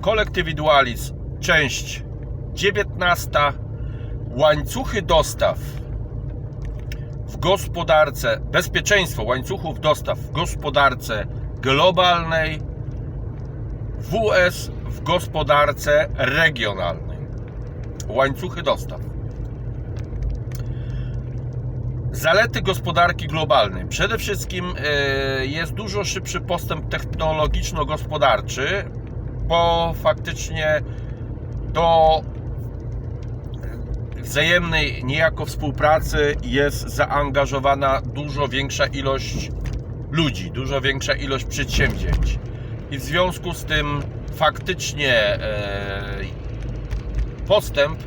Kolektywidualizm, część 19. Łańcuchy dostaw w gospodarce, bezpieczeństwo łańcuchów dostaw w gospodarce globalnej, WS w gospodarce regionalnej. Łańcuchy dostaw. Zalety gospodarki globalnej. Przede wszystkim e, jest dużo szybszy postęp technologiczno-gospodarczy, bo faktycznie do wzajemnej niejako współpracy jest zaangażowana dużo większa ilość ludzi, dużo większa ilość przedsięwzięć. I w związku z tym faktycznie e, postęp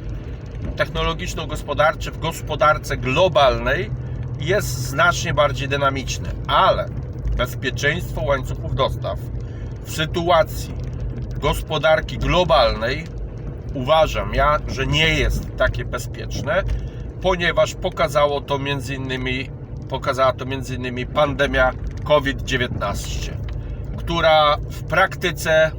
technologiczno-gospodarczy w gospodarce globalnej jest znacznie bardziej dynamiczny, ale bezpieczeństwo łańcuchów dostaw w sytuacji gospodarki globalnej uważam ja, że nie jest takie bezpieczne, ponieważ pokazało to między innymi pokazała to między innymi pandemia COVID-19, która w praktyce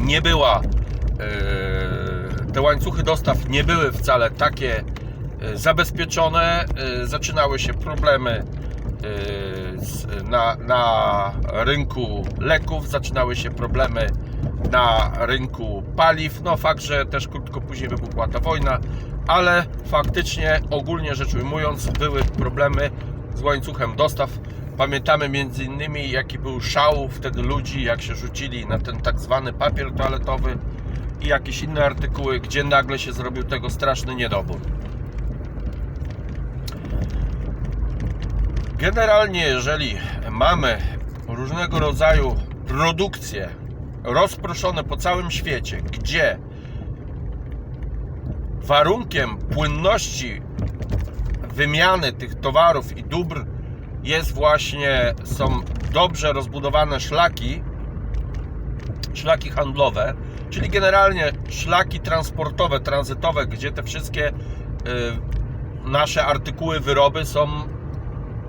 nie była e, te łańcuchy dostaw nie były wcale takie e, zabezpieczone. E, Zaczynały się problemy na, na rynku leków, zaczynały się problemy na rynku paliw. No fakt, że też krótko później wybuchła ta wojna, ale faktycznie ogólnie rzecz ujmując były problemy z łańcuchem dostaw. Pamiętamy między innymi jaki był szał wtedy ludzi, jak się rzucili na ten tak zwany papier toaletowy i jakieś inne artykuły, gdzie nagle się zrobił tego straszny niedobór. Generalnie, jeżeli mamy różnego rodzaju produkcje rozproszone po całym świecie, gdzie warunkiem płynności wymiany tych towarów i dóbr jest właśnie, są dobrze rozbudowane szlaki, szlaki handlowe, czyli generalnie szlaki transportowe, tranzytowe, gdzie te wszystkie y, nasze artykuły, wyroby są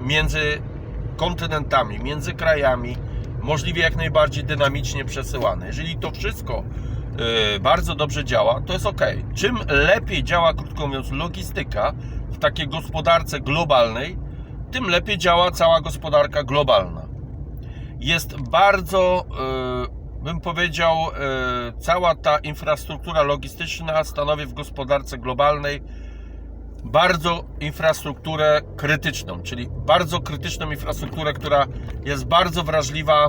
między kontynentami, między krajami, możliwie jak najbardziej dynamicznie przesyłane. Jeżeli to wszystko y, bardzo dobrze działa, to jest ok. Czym lepiej działa, krótko mówiąc, logistyka w takiej gospodarce globalnej, tym lepiej działa cała gospodarka globalna. Jest bardzo, y, bym powiedział, y, cała ta infrastruktura logistyczna stanowi w gospodarce globalnej bardzo infrastrukturę krytyczną, czyli bardzo krytyczną infrastrukturę, która jest bardzo wrażliwa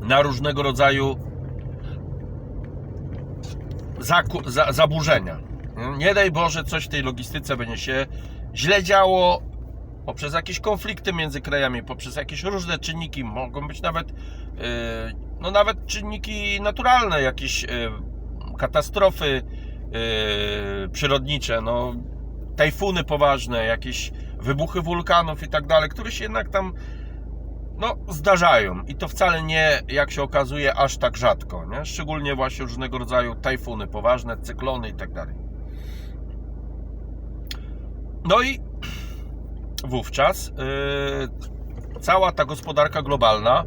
na różnego rodzaju zaburzenia. Nie daj Boże, coś w tej logistyce będzie się źle działo poprzez jakieś konflikty między krajami, poprzez jakieś różne czynniki, mogą być nawet, yy, no nawet czynniki naturalne, jakieś yy, katastrofy przyrodnicze, no tajfuny poważne, jakieś wybuchy wulkanów i tak dalej, które się jednak tam no, zdarzają i to wcale nie, jak się okazuje, aż tak rzadko, nie? szczególnie właśnie różnego rodzaju tajfuny poważne, cyklony i tak dalej. No i wówczas yy, cała ta gospodarka globalna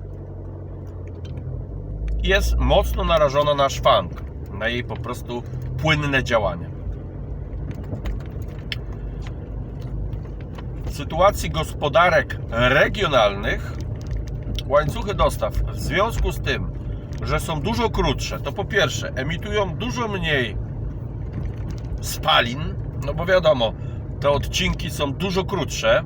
jest mocno narażona na szwank, na jej po prostu płynne działanie. W sytuacji gospodarek regionalnych łańcuchy dostaw w związku z tym, że są dużo krótsze, to po pierwsze emitują dużo mniej spalin, no bo wiadomo, te odcinki są dużo krótsze,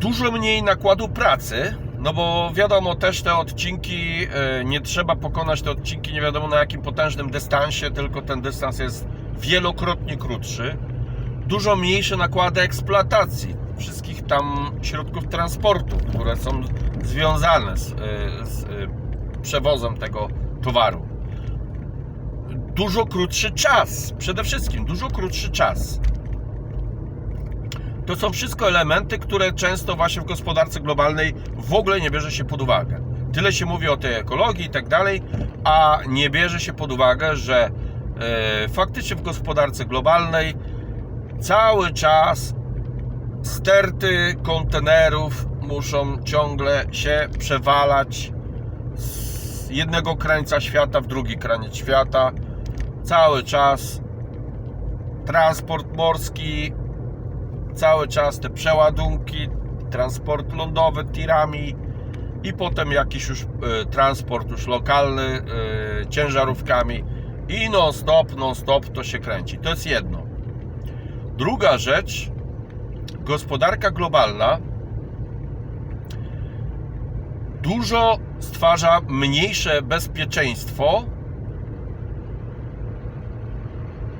dużo mniej nakładu pracy, no bo wiadomo też te odcinki, e, nie trzeba pokonać te odcinki nie wiadomo na jakim potężnym dystansie, tylko ten dystans jest wielokrotnie krótszy. Dużo mniejsze nakłady eksploatacji wszystkich tam środków transportu, które są związane z, e, z e, przewozem tego towaru. Dużo krótszy czas, przede wszystkim dużo krótszy czas. To są wszystko elementy, które często właśnie w gospodarce globalnej w ogóle nie bierze się pod uwagę. Tyle się mówi o tej ekologii i tak dalej, a nie bierze się pod uwagę, że e, faktycznie w gospodarce globalnej cały czas sterty kontenerów muszą ciągle się przewalać z jednego krańca świata w drugi kraniec świata. Cały czas transport morski, cały czas te przeładunki, transport lądowy tirami i potem jakiś już e, transport już lokalny e, ciężarówkami i non stop, non stop to się kręci. To jest jedno. Druga rzecz, gospodarka globalna dużo stwarza mniejsze bezpieczeństwo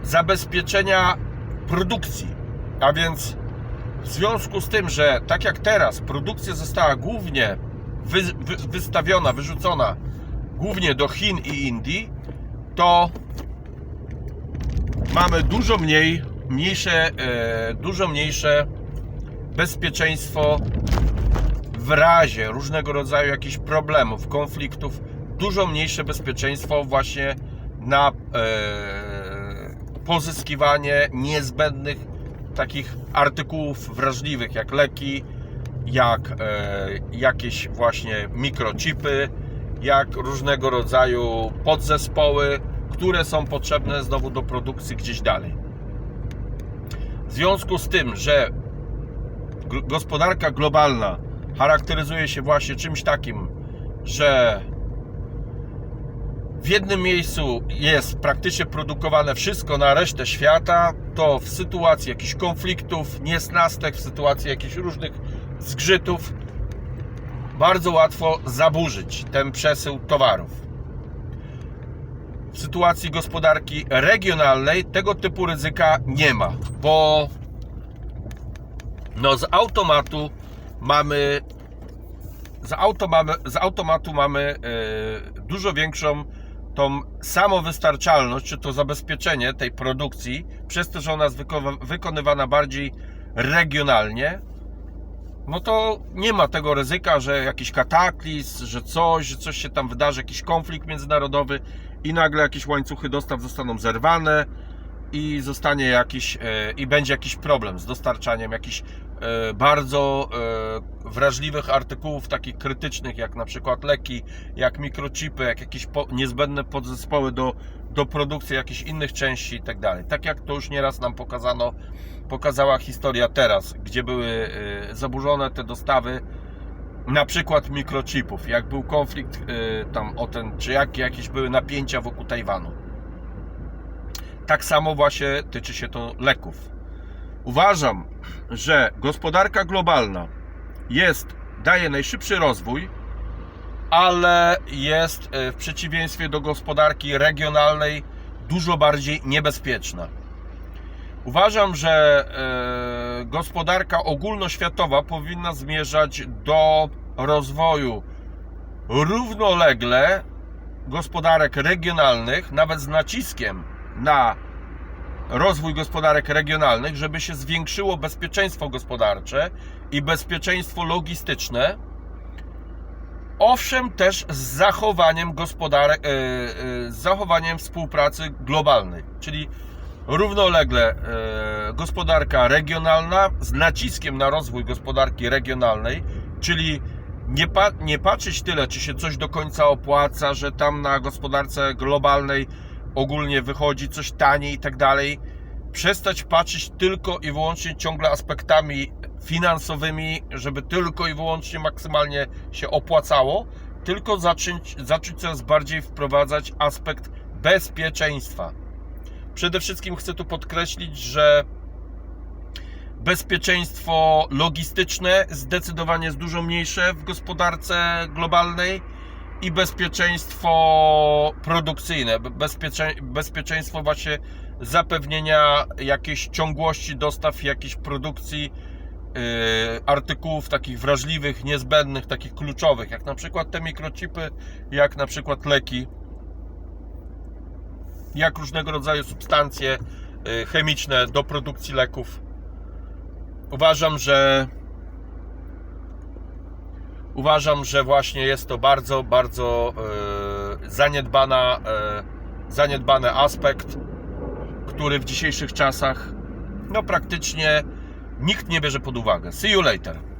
zabezpieczenia produkcji. A więc w związku z tym, że tak jak teraz produkcja została głównie wy, wy, wystawiona, wyrzucona głównie do Chin i Indii, to mamy dużo mniej, mniejsze, e, dużo mniejsze bezpieczeństwo w razie różnego rodzaju jakichś problemów, konfliktów, dużo mniejsze bezpieczeństwo właśnie na e, pozyskiwanie niezbędnych takich artykułów wrażliwych, jak leki, jak e, jakieś właśnie mikrochipy, jak różnego rodzaju podzespoły, które są potrzebne znowu do produkcji gdzieś dalej. W związku z tym, że gospodarka globalna charakteryzuje się właśnie czymś takim, że w jednym miejscu jest praktycznie produkowane wszystko na resztę świata, to w sytuacji jakichś konfliktów, niesnastek, w sytuacji jakichś różnych zgrzytów, bardzo łatwo zaburzyć ten przesył towarów. W sytuacji gospodarki regionalnej tego typu ryzyka nie ma, bo no z automatu mamy z, z automatu mamy e, dużo większą tą samowystarczalność, czy to zabezpieczenie tej produkcji, przez to, że ona jest wyko- wykonywana bardziej regionalnie, no to nie ma tego ryzyka, że jakiś kataklizm, że coś, że coś się tam wydarzy, jakiś konflikt międzynarodowy i nagle jakieś łańcuchy dostaw zostaną zerwane i zostanie jakiś e, i będzie jakiś problem z dostarczaniem jakichś bardzo e, wrażliwych artykułów takich krytycznych jak na przykład leki, jak mikrochipy, jak jakieś niezbędne podzespoły do, do produkcji jakichś innych części i tak. Tak jak to już nieraz nam pokazano, pokazała historia teraz, gdzie były e, zaburzone te dostawy na przykład mikrochipów, jak był konflikt e, tam o ten, czy jak jakieś były napięcia wokół Tajwanu. Tak samo właśnie tyczy się to leków. Uważam, że gospodarka globalna jest, daje najszybszy rozwój, ale jest e, w przeciwieństwie do gospodarki regionalnej dużo bardziej niebezpieczna. Uważam, że e, gospodarka ogólnoświatowa powinna zmierzać do rozwoju równolegle gospodarek regionalnych, nawet z naciskiem na rozwój gospodarek regionalnych, żeby się zwiększyło bezpieczeństwo gospodarcze i bezpieczeństwo logistyczne. Owszem, też z zachowaniem gospodarek, e, e, z zachowaniem współpracy globalnej, czyli równolegle e, gospodarka regionalna z naciskiem na rozwój gospodarki regionalnej, czyli nie, pa, nie patrzeć tyle, czy się coś do końca opłaca, że tam na gospodarce globalnej ogólnie wychodzi coś taniej i tak dalej. Przestać patrzeć tylko i wyłącznie ciągle aspektami finansowymi, żeby tylko i wyłącznie maksymalnie się opłacało, tylko zacząć, zacząć coraz bardziej wprowadzać aspekt bezpieczeństwa. Przede wszystkim chcę tu podkreślić, że bezpieczeństwo logistyczne zdecydowanie jest dużo mniejsze w gospodarce globalnej i bezpieczeństwo produkcyjne, bezpiecze, bezpieczeństwo właśnie zapewnienia jakiejś ciągłości dostaw, jakiejś produkcji yy, artykułów takich wrażliwych, niezbędnych, takich kluczowych, jak na przykład te mikrochipy, jak na przykład leki, jak różnego rodzaju substancje yy, chemiczne do produkcji leków. Uważam, że uważam, że właśnie jest to bardzo, bardzo e, zaniedbana, e, zaniedbany aspekt, który w dzisiejszych czasach no praktycznie nikt nie bierze pod uwagę. See you later.